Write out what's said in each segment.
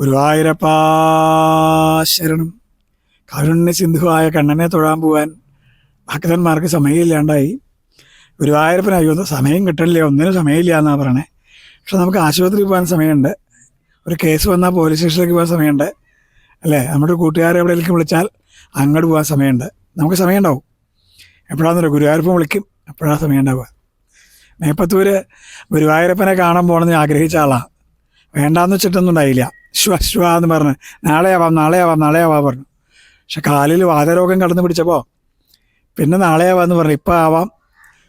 ഗുരുവായൂരപ്പാ ശരണം കാരുണ്യ സിന്ധുവായ കണ്ണനെ തൊഴാൻ പോവാൻ ഭക്തന്മാർക്ക് സമയമില്ലാണ്ടായി. ഗുരുവായൂരപ്പന അയ്യോ സമയം കിട്ടണില്ല ഒന്നിനും സമയമില്ല എന്നാണ് പറയണേ. പക്ഷെ നമുക്ക് ആശുപത്രിയിൽ പോകാൻ സമയമുണ്ട്. ഒരു കേസ് വന്നാൽ പോലീസ് സ്റ്റേഷനിലേക്ക് പോകാൻ സമയമുണ്ട്. അല്ലേ? നമ്മുടെ കൂട്ടുകാരെ എവിടെയെങ്കിലും വിളിച്ചാൽ അങ്ങോട്ട് പോകാൻ സമയമുണ്ട്. നമുക്ക് സമയമുണ്ടാവും. എപ്പോഴാണെന്നല്ലോ ഗുരുവായൂരപ്പൻ വിളിക്കും. എപ്പോഴാണ് സമയം ഉണ്ടാവുക മേപ്പത്തൂര് ഗുരുവായൂരപ്പനെ കാണാൻ പോകണമെന്ന് ആഗ്രഹിച്ച ആളാണ്. വേണ്ടാന്ന് വെച്ചിട്ടൊന്നും ഉണ്ടായില്ല. ശുവ ശ്വ എന്ന് പറഞ്ഞ് നാളെ ആവാം നാളെ ആവാം നാളെ ആവാം പറഞ്ഞു. പക്ഷെ കാലിൽ വാതരോഗം കടന്നു പിടിച്ചപ്പോൾ പിന്നെ നാളെ ആവാന്ന് പറഞ്ഞു. ഇപ്പം ആവാം.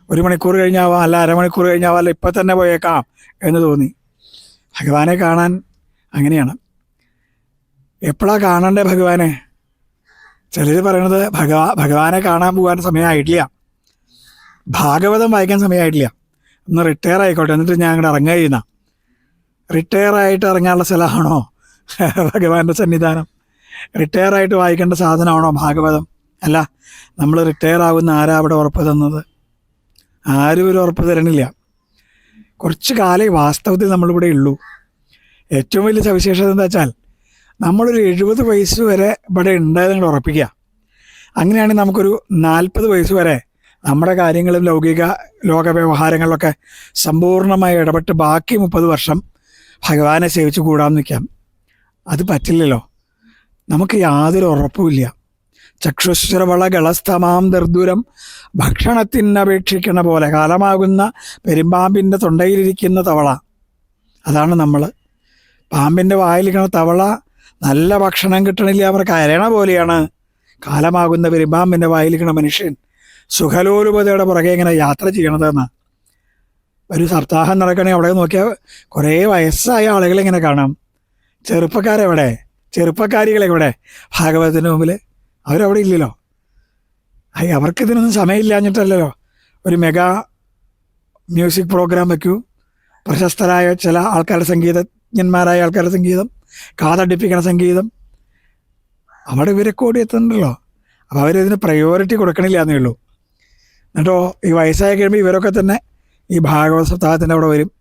ഒരു മണിക്കൂർ കഴിഞ്ഞാവാം അല്ല അരമണിക്കൂർ കഴിഞ്ഞാവാം അല്ല ഇപ്പം തന്നെ പോയേക്കാം എന്ന് തോന്നി. ഭഗവാനെ കാണാൻ അങ്ങനെയാണ്. എപ്പോഴാണ് കാണണ്ടേ ഭഗവാനെ? ചിലർ പറയണത് ഭഗവാ ഭഗവാനെ കാണാൻ പോകാൻ സമയമായിട്ടില്ല. ഭാഗവതം വായിക്കാൻ സമയമായിട്ടില്ല. ഒന്ന് റിട്ടയർ ആയിക്കോട്ടെ എന്നിട്ട് ഞാൻ അങ്ങോട്ട് ഇറങ്ങുക ചെയ്യുന്ന. റിട്ടയർ ആയിട്ട് ഇറങ്ങാനുള്ള സ്ഥലമാണോ? ഭഗവാന്റെ സന്നിധാനം. റിട്ടയർ ആയിട്ട് വായിക്കേണ്ട സാധനമാണോ ഭാഗവതം? അല്ല നമ്മൾ റിട്ടയർ ആവുന്ന ആരാ അവിടെ ഉറപ്പ് തന്നത്? ആരും ഒരു ഉറപ്പ് തരണില്ല. കുറച്ച് കാലേ വാസ്തവത്തിൽ നമ്മളിവിടെ ഉള്ളൂ. ഏറ്റവും വലിയ സവിശേഷത എന്താ വെച്ചാൽ നമ്മളൊരു എഴുപത് വയസ്സ് വരെ ഇവിടെ ഉണ്ടായത് ഉറപ്പിക്കുക. അങ്ങനെയാണെങ്കിൽ നമുക്കൊരു നാൽപ്പത് വയസ്സ് വരെ നമ്മുടെ കാര്യങ്ങളും ലൗകിക ലോക വ്യവഹാരങ്ങളിലൊക്കെ സമ്പൂർണമായി ഇടപെട്ട് ബാക്കി മുപ്പത് വർഷം ഭഗവാനെ സേവിച്ച് കൂടാൻ നിൽക്കാം. അത് പറ്റില്ലല്ലോ. നമുക്ക് യാതൊരു ഉറപ്പുമില്ല. ചക്ഷുശ്രവള ഗളസ്തമാം ദർദുരം ഭക്ഷണത്തിനപേക്ഷിക്കണ പോലെ കാലമാകുന്ന പെരുമ്പാമ്പിന്റെ തൊണ്ടയിലിരിക്കുന്ന തവള. അതാണ് നമ്മൾ പാമ്പിന്റെ വായിലിരിക്കുന്ന തവള നല്ല ഭക്ഷണം കിട്ടണില്ല. അവർ കരയണ പോലെയാണ് കാലമാകുന്ന പെരുമ്പാമ്പിന്റെ വായിലിരിക്കുന്ന മനുഷ്യൻ. സുഖലോലുപതയുടെ പുറകെ ഇങ്ങനെ യാത്ര ചെയ്യണതെന്ന് ഒരു സപ്താഹം നടക്കണേ അവിടെ നോക്കിയാൽ കുറേ വയസ്സായ ആളുകളെ ഇങ്ങനെ കാണാം. ചെറുപ്പക്കാരെവിടെ? ചെറുപ്പക്കാരികളെവിടെ ഭാഗവതത്തിന് മുമ്പിൽ. അവരവിടെ ഇല്ലല്ലോ. അയ്യ അവർക്ക് ഇതിനൊന്നും സമയമില്ലാഞ്ഞിട്ടല്ലല്ലോ. ഒരു മെഗാ മ്യൂസിക് പ്രോഗ്രാം വയ്ക്കൂ പ്രശസ്തരായ ചില ആൾക്കാരുടെ സംഗീതജ്ഞന്മാരായ ആൾക്കാരുടെ സംഗീതം കാതടിപ്പിക്കണ സംഗീതം. അവിടെ ഇവരെ കൂടി എത്തുന്നുണ്ടല്ലോ അപ്പോൾ അവരിതിന് പ്രയോറിറ്റി കൊടുക്കണില്ല എന്നേ ഉള്ളൂ. എന്നിട്ടോ ഈ വയസ്സായി കഴിയുമ്പോൾ ഇവരൊക്കെ തന്നെ ഈ ഭാഗവത സപ്താഹത്തിന്റെ അവിടെ വരും.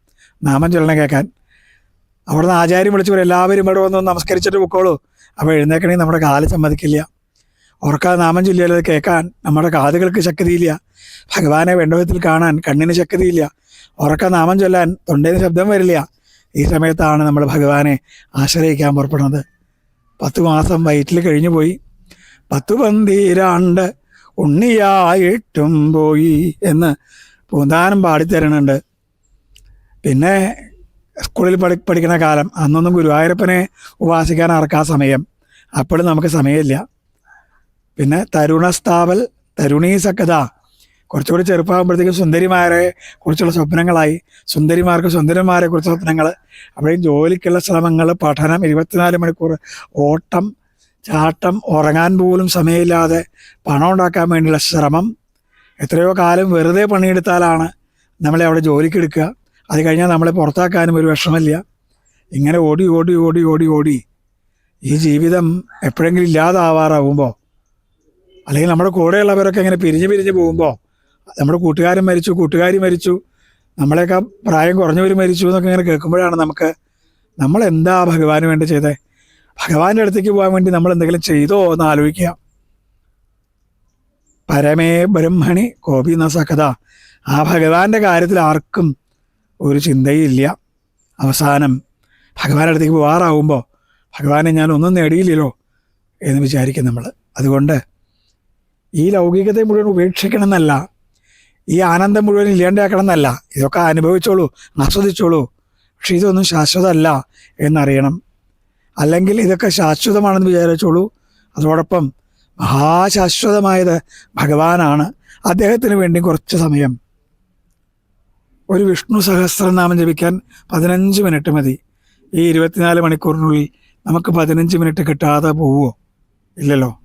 നാമം ചൊല്ലണം കേൾക്കാൻ. അവിടുന്ന് ആചാര്യം വിളിച്ചു വരും എല്ലാവരും ഇവിടെ വന്ന് നമസ്കരിച്ചിട്ട് പൊക്കോളൂ. അപ്പോൾ എഴുന്നേക്കണമെങ്കിൽ നമ്മുടെ കാൽ സമ്മതിക്കില്ല. ഉറക്കാതെ നാമം ചൊല്ലിയാൽ അത് കേൾക്കാൻ നമ്മുടെ കാതുകൾക്ക് ശക്തിയില്ല. ഭഗവാനെ വെണ്ടവത്തിൽ കാണാൻ കണ്ണിന് ശക്തിയില്ല. ഉറക്ക നാമം ചൊല്ലാൻ തൊണ്ടയിൽ ശബ്ദം വരില്ല. ഈ സമയത്താണ് നമ്മൾ ഭഗവാനെ ആശ്രയിക്കാൻ പുറപ്പെടുന്നത്. പത്ത് മാസം വയറ്റിൽ കഴിഞ്ഞു പോയി. പത്തു പന്തീരാണ്ട് ഉണ്ണിയായിട്ടും പോയി എന്ന് പൂന്താനം പാടിത്തരണുണ്ട് പിന്നെ സ്കൂളിൽ പഠി പഠിക്കുന്ന കാലം അന്നൊന്നും ഗുരുവായൂരപ്പനെ ഉപാസിക്കാൻ അറക്കാൻ സമയം? അപ്പോഴും നമുക്ക് സമയമില്ല. പിന്നെ തരുണസ്താവൽ തരുണീ സക്കത കുറച്ചുകൂടി ചെറുപ്പമാകുമ്പോഴത്തേക്കും സുന്ദരിമാരെ കുറിച്ചുള്ള സ്വപ്നങ്ങളായി. സുന്ദരിമാർക്ക് സുന്ദരന്മാരെ കുറിച്ച് സ്വപ്നങ്ങൾ അപ്പോഴും ജോലിക്കുള്ള ശ്രമങ്ങൾ പഠനം ഇരുപത്തിനാല് മണിക്കൂർ ഓട്ടം ചാട്ടം ഉറങ്ങാൻ പോലും സമയമില്ലാതെ പണം ഉണ്ടാക്കാൻ വേണ്ടിയുള്ള ശ്രമം. എത്രയോ കാലം വെറുതെ പണിയെടുത്താലാണ് നമ്മളെ അവിടെ ജോലിക്ക് എടുക്കുക. അത് കഴിഞ്ഞാൽ നമ്മളെ പുറത്താക്കാനും ഒരു വിഷമമില്ല. ഇങ്ങനെ ഓടി ഓടി ഓടി ഓടി ഓടി ഈ ജീവിതം എപ്പോഴെങ്കിലും ഇല്ലാതാവാറാവുമ്പോൾ അല്ലെങ്കിൽ നമ്മുടെ കൂടെയുള്ളവരൊക്കെ ഇങ്ങനെ പിരിഞ്ഞ് പിരിഞ്ഞ് പോകുമ്പോൾ നമ്മുടെ കൂട്ടുകാരൻ മരിച്ചു കൂട്ടുകാരി മരിച്ചു നമ്മളെയൊക്കെ പ്രായം കുറഞ്ഞവർ മരിച്ചു എന്നൊക്കെ ഇങ്ങനെ കേൾക്കുമ്പോഴാണ് നമുക്ക് നമ്മൾ എന്താ ഭഗവാന് വേണ്ടി ചെയ്തേ? ഭഗവാന്റെ അടുത്തേക്ക് പോകാൻ വേണ്ടി നമ്മൾ എന്തെങ്കിലും ചെയ്തോ എന്ന് ആലോചിക്കുക. പരമേ ബ്രഹ്മണി കോപി എന്ന സഖത ആ ഭഗവാന്റെ കാര്യത്തിൽ ആർക്കും ഒരു ചിന്തയില്ല. അവസാനം ഭഗവാന്റെ അടുത്തേക്ക് പോകാറാവുമ്പോൾ ഭഗവാനെ ഞാൻ ഒന്നും നേടിയില്ലല്ലോ എന്ന് വിചാരിക്കും നമ്മൾ അതുകൊണ്ട് ഈ ലൗകികത്തെ മുഴുവൻ ഉപേക്ഷിക്കണം എന്നല്ല ഈ ആനന്ദം മുഴുവൻ ഇല്ലാണ്ടാക്കണം എന്നല്ല ഇതൊക്കെ അനുഭവിച്ചോളൂ ആസ്വദിച്ചോളൂ. പക്ഷേ ഇതൊന്നും ശാശ്വതമല്ല എന്നറിയണം. അല്ലെങ്കിൽ ഇതൊക്കെ ശാശ്വതമാണെന്ന് വിചാരിച്ചോളൂ. അതോടൊപ്പം മഹാശാശ്വതമായത് ഭഗവാനാണ്. അദ്ദേഹത്തിന് വേണ്ടി കുറച്ച് സമയം. ഒരു വിഷ്ണു സഹസ്രനാമം ജപിക്കാൻ പതിനഞ്ച് മിനിറ്റ് മതി. ഈ ഇരുപത്തിനാല് മണിക്കൂറിനുള്ളിൽ നമുക്ക് പതിനഞ്ച് മിനിറ്റ് കിട്ടാതെ പോവുമോ ഇല്ലല്ലോ.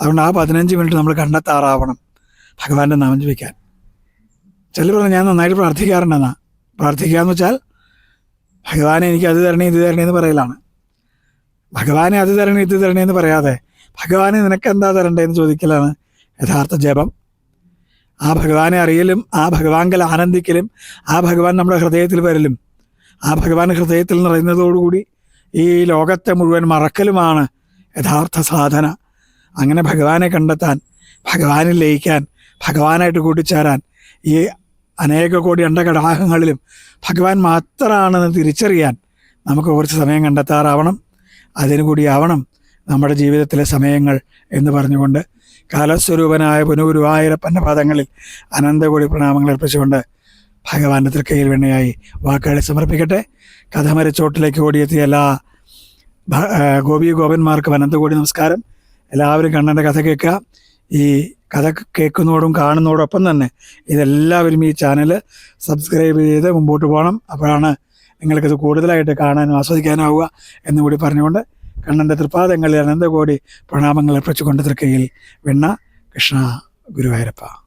അതുകൊണ്ട് ആ പതിനഞ്ച് മിനിറ്റ് നമ്മൾ കണ്ടെത്താറാവണം ഭഗവാന്റെ നാമം ജപിക്കാൻ. ചിലർ പറഞ്ഞു ഞാൻ നന്നായിട്ട് പ്രാർത്ഥിക്കാറുണ്ടെന്നാ. പ്രാർത്ഥിക്കുക എന്ന് വെച്ചാൽ ഭഗവാനെ എനിക്ക് അത് തരണേ ഇത് തരണേ എന്ന് പറയലാണ്. ഭഗവാനെ അത് തരണേ ഇത് തരണേ എന്ന് പറയാതെ ഭഗവാനെ നിനക്ക് എന്താ തരണ്ടേന്ന് ചോദിക്കലാണ്. യഥാർത്ഥ ജപം. ആ ഭഗവാനെ അറിയലും ആ ഭഗവാങ്കൽ ആനന്ദിക്കലും ആ ഭഗവാൻ നമ്മുടെ ഹൃദയത്തിൽ വരലും. ആ ഭഗവാൻ ഹൃദയത്തിൽ നിറയുന്നതോടുകൂടി ഈ ലോകത്തെ മുഴുവൻ മറക്കലുമാണ് യഥാർത്ഥ സാധന. അങ്ങനെ ഭഗവാനെ കണ്ടെത്താൻ ഭഗവാനിൽ ലയിക്കാൻ ഭഗവാനായിട്ട് കൂട്ടിച്ചേരാൻ ഈ അനേക കോടി അണ്ടകടാഹങ്ങളിലും ഭഗവാൻ മാത്രമാണെന്ന് തിരിച്ചറിയാൻ നമുക്ക് കുറച്ച് സമയം കണ്ടെത്താറാവണം. അതിനു കൂടിയാവണം നമ്മുടെ ജീവിതത്തിലെ സമയങ്ങൾ എന്ന് പറഞ്ഞുകൊണ്ട് കാലസ്വരൂപനായ പുനഗുരുവായൂരപ്പന്റെ പദങ്ങളിൽ അനന്തകോടി പ്രണാമങ്ങൾ അർപ്പിച്ചുകൊണ്ട് ഭഗവാന്റെ തൃക്കയിൽ വെണ്ണയായി വാക്കുകളെ സമർപ്പിക്കട്ടെ. കഥമരച്ചോട്ടിലേക്ക് ഓടിയെത്തിയ എല്ലാ ഗോപി ഗോപന്മാർക്കും അനന്തകോടി നമസ്കാരം. എല്ലാവരും കണ്ണന്റെ കഥ കേൾക്കുക. ഈ കഥ കേൾക്കുന്നതോടും കാണുന്നതോടൊപ്പം തന്നെ ഇതെല്ലാവരും ഈ ചാനൽ സബ്സ്ക്രൈബ് ചെയ്ത് മുമ്പോട്ട് പോകണം. അപ്പോഴാണ് നിങ്ങൾക്കിത് കൂടുതലായിട്ട് കാണാനും ആസ്വദിക്കാനാവുക എന്നുകൂടി പറഞ്ഞുകൊണ്ട് കണ്ണന്റെ തൃപ്പാദങ്ങളിൽ അനന്തകോടി പ്രണാമങ്ങൾ അർപ്പിച്ചുകൊണ്ട് തൃക്കയിൽ വെണ്ണ കൃഷ്ണ ഗുരുവായൂരപ്പ.